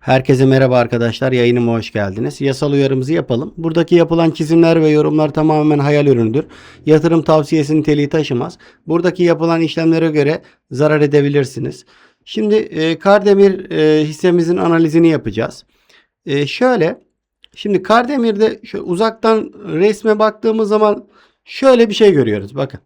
Herkese merhaba arkadaşlar. Yayınıma hoş geldiniz. Yasal uyarımızı yapalım. Buradaki yapılan çizimler ve yorumlar tamamen hayal ürünüdür. Yatırım tavsiyesinin teliği taşımaz. Buradaki yapılan işlemlere göre zarar edebilirsiniz. Şimdi e, Kardemir e, hissemizin analizini yapacağız. E, şöyle, şimdi Kardemir'de şu uzaktan resme baktığımız zaman şöyle bir şey görüyoruz. Bakın.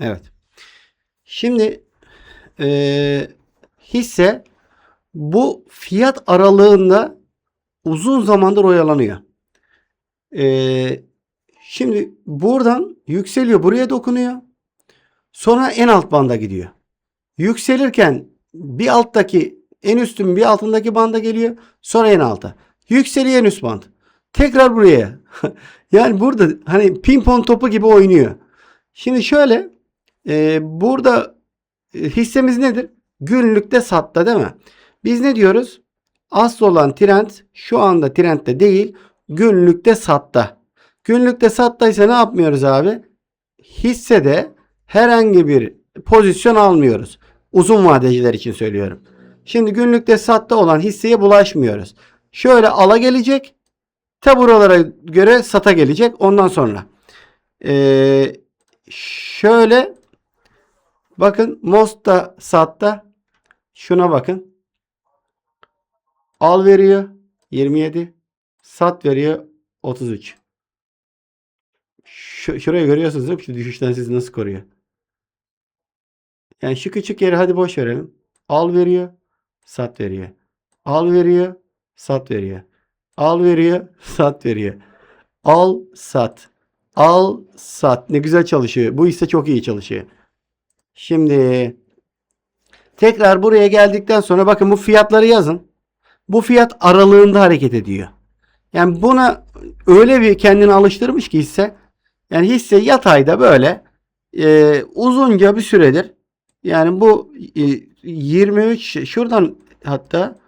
Evet. Şimdi e, hisse bu fiyat aralığında uzun zamandır oyalanıyor. E, şimdi buradan yükseliyor. Buraya dokunuyor. Sonra en alt banda gidiyor. Yükselirken bir alttaki en üstün bir altındaki banda geliyor. Sonra en alta. Yükseliyor en üst band. Tekrar buraya. yani burada hani pimpon topu gibi oynuyor. Şimdi şöyle e, burada hissemiz nedir? Günlükte satta değil mi? Biz ne diyoruz? Asıl olan trend şu anda trendde değil günlükte satta. Günlükte sattaysa ne yapmıyoruz abi? Hissede herhangi bir pozisyon almıyoruz. Uzun vadeciler için söylüyorum. Şimdi günlükte satta olan hisseye bulaşmıyoruz. Şöyle ala gelecek. Ta buralara göre sata gelecek. Ondan sonra. Ee, şöyle bakın Most'ta satta şuna bakın. Al veriyor 27. Sat veriyor 33. Şu, şurayı görüyorsunuz değil mi? Şu düşüşten sizi nasıl koruyor? Yani şu küçük yeri hadi boş verelim. Al veriyor. Sat veriyor. Al veriyor. Sat veriyor. Al veriyor. Sat veriyor. Al sat. Al sat. Ne güzel çalışıyor. Bu ise çok iyi çalışıyor. Şimdi tekrar buraya geldikten sonra bakın bu fiyatları yazın. Bu fiyat aralığında hareket ediyor. Yani buna öyle bir kendini alıştırmış ki hisse yani hisse yatayda böyle e, uzunca bir süredir yani bu e, 23 şuradan hatta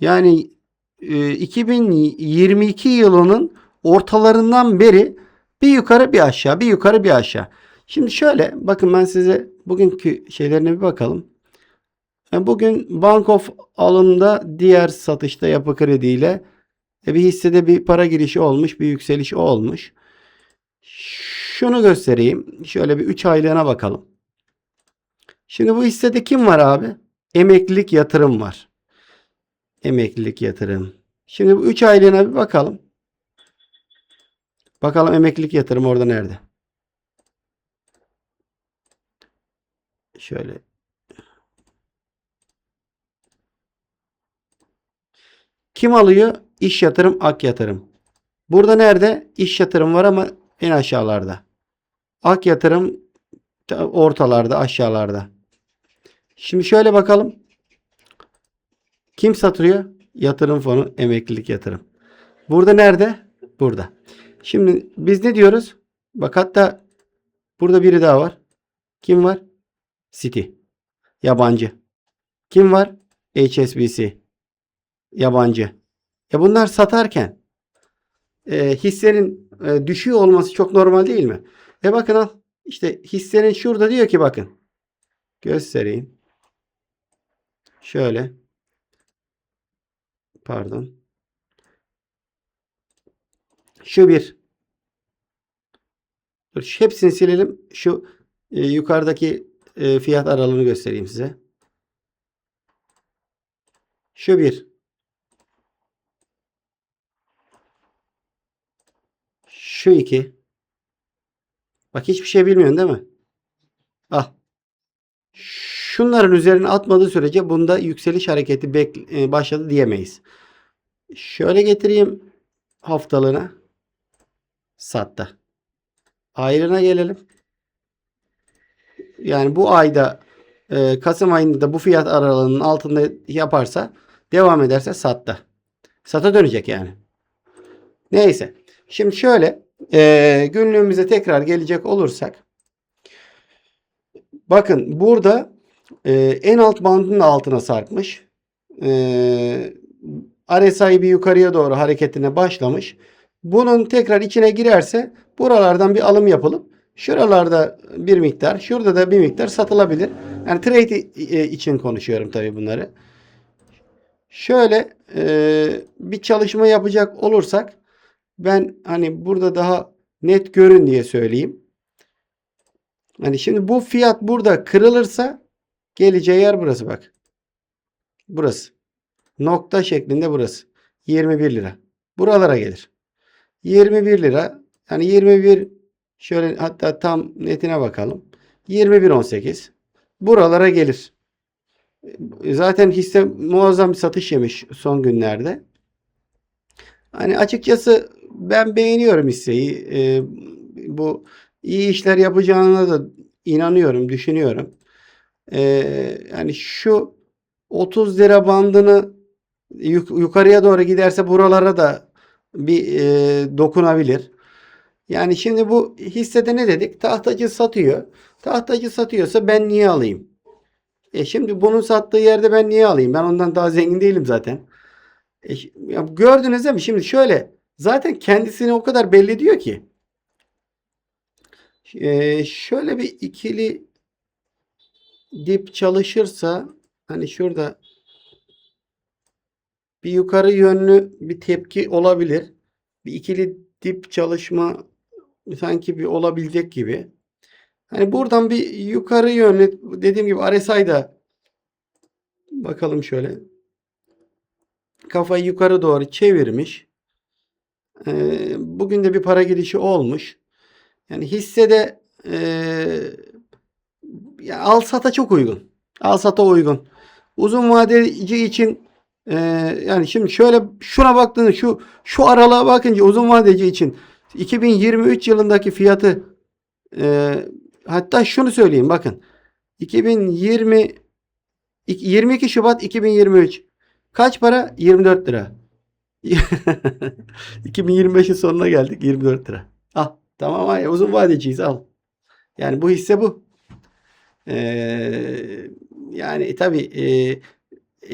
yani e, 2022 yılının ortalarından beri bir yukarı bir aşağı bir yukarı bir aşağı. Şimdi şöyle bakın ben size bugünkü şeylerine bir bakalım. Yani Bugün Bank of alımda diğer satışta yapı krediyle e, bir hissede bir para girişi olmuş, bir yükseliş olmuş. Şunu göstereyim. Şöyle bir 3 aylığına bakalım. Şimdi bu hissede kim var abi? Emeklilik yatırım var. Emeklilik yatırım. Şimdi bu 3 aylığına bir bakalım. Bakalım emeklilik yatırım orada nerede? Şöyle Kim alıyor? İş yatırım, ak yatırım. Burada nerede? İş yatırım var ama en aşağılarda. Ak yatırım ta- ortalarda, aşağılarda. Şimdi şöyle bakalım. Kim satıyor? Yatırım fonu, emeklilik yatırım. Burada nerede? Burada. Şimdi biz ne diyoruz? Bak hatta burada biri daha var. Kim var? City. Yabancı. Kim var? HSBC. Yabancı. Ya bunlar satarken e, hissenin e, düşüyor olması çok normal değil mi? E bakın al. İşte hissenin şurada diyor ki bakın. Göstereyim. Şöyle. Pardon. Şu bir. Dur, hepsini silelim. Şu e, yukarıdaki e, fiyat aralığını göstereyim size. Şu bir. Şu iki. Bak hiçbir şey bilmiyorsun değil mi? Al. Şunların üzerine atmadığı sürece bunda yükseliş hareketi e, başladı diyemeyiz. Şöyle getireyim haftalığına. Satta. Aylığına gelelim. Yani bu ayda e, Kasım ayında da bu fiyat aralığının altında yaparsa devam ederse satta. Sata dönecek yani. Neyse. Şimdi şöyle e, günlüğümüze tekrar gelecek olursak bakın burada e, en alt bandın da altına sarkmış. E, RSI bir yukarıya doğru hareketine başlamış. Bunun tekrar içine girerse buralardan bir alım yapılıp şuralarda bir miktar, şurada da bir miktar satılabilir. Yani trade i- için konuşuyorum tabii bunları. Şöyle e, bir çalışma yapacak olursak ben hani burada daha net görün diye söyleyeyim. Hani şimdi bu fiyat burada kırılırsa geleceği yer burası bak. Burası. Nokta şeklinde burası. 21 lira. Buralara gelir. 21 lira. Yani 21 şöyle hatta tam netine bakalım. 21.18. Buralara gelir. Zaten hisse muazzam bir satış yemiş son günlerde. Hani açıkçası ben beğeniyorum hisseyi. Ee, bu iyi işler yapacağına da inanıyorum, düşünüyorum. Ee, yani şu 30 lira bandını yuk- yukarıya doğru giderse buralara da bir e, dokunabilir. Yani şimdi bu hissede ne dedik? Tahtacı satıyor. Tahtacı satıyorsa ben niye alayım? E şimdi bunun sattığı yerde ben niye alayım? Ben ondan daha zengin değilim zaten. E, ya gördünüz değil mi? Şimdi şöyle zaten kendisini o kadar belli diyor ki. E, şöyle bir ikili dip çalışırsa hani şurada bir yukarı yönlü bir tepki olabilir. Bir ikili dip çalışma sanki bir olabilecek gibi. Hani buradan bir yukarı yönlü dediğim gibi RSI'da bakalım şöyle. Kafayı yukarı doğru çevirmiş. Ee, bugün de bir para girişi olmuş. Yani hissede ee, ya al sata çok uygun. Al sata uygun. Uzun vadeci için ee, yani şimdi şöyle şuna baktığınız şu şu aralığa bakınca uzun vadeci için 2023 yılındaki fiyatı ee, hatta şunu söyleyeyim bakın 2020 22 Şubat 2023 kaç para? 24 lira. 2025'in sonuna geldik 24 lira. Al tamam ay uzun vadeciyiz al. Yani bu hisse bu. Ee, yani tabii e,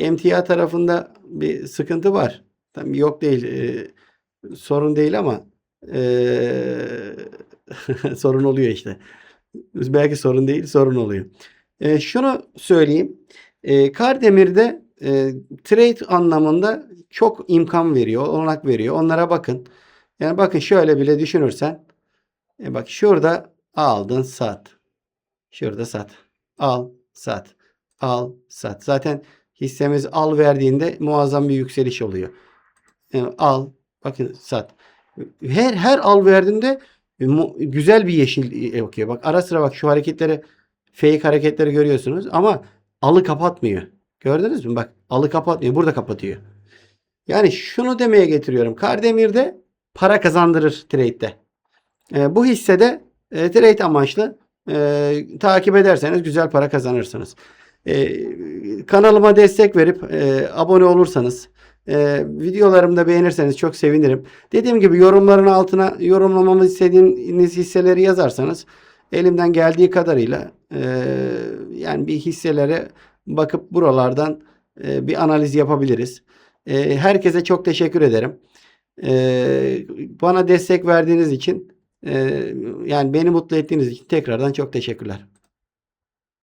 emtia tarafında bir sıkıntı var. Tabii yok değil. e, sorun değil ama e, sorun oluyor işte. Belki sorun değil, sorun oluyor. E, şunu söyleyeyim. E, Kardemir'de e, trade anlamında çok imkan veriyor, olanak veriyor. Onlara bakın. Yani bakın şöyle bile düşünürsen. E bak şurada aldın sat. Şurada sat. Al sat. Al sat. Zaten hissemiz al verdiğinde muazzam bir yükseliş oluyor. Yani al bakın sat. Her her al verdiğinde e, güzel bir yeşil e, bakıyor. Bak ara sıra bak şu hareketleri fake hareketleri görüyorsunuz ama alı kapatmıyor. Gördünüz mü? Bak alı kapatmıyor. Burada kapatıyor. Yani şunu demeye getiriyorum. Kardemir'de para kazandırır trade'de. E, bu hissede e, trade amaçlı e, takip ederseniz güzel para kazanırsınız. E, kanalıma destek verip e, abone olursanız e, videolarımı da beğenirseniz çok sevinirim. Dediğim gibi yorumların altına yorumlamamı istediğiniz hisseleri yazarsanız elimden geldiği kadarıyla e, yani bir hisselere bakıp buralardan e, bir analiz yapabiliriz. E, herkese çok teşekkür ederim. E, bana destek verdiğiniz için e, yani beni mutlu ettiğiniz için tekrardan çok teşekkürler.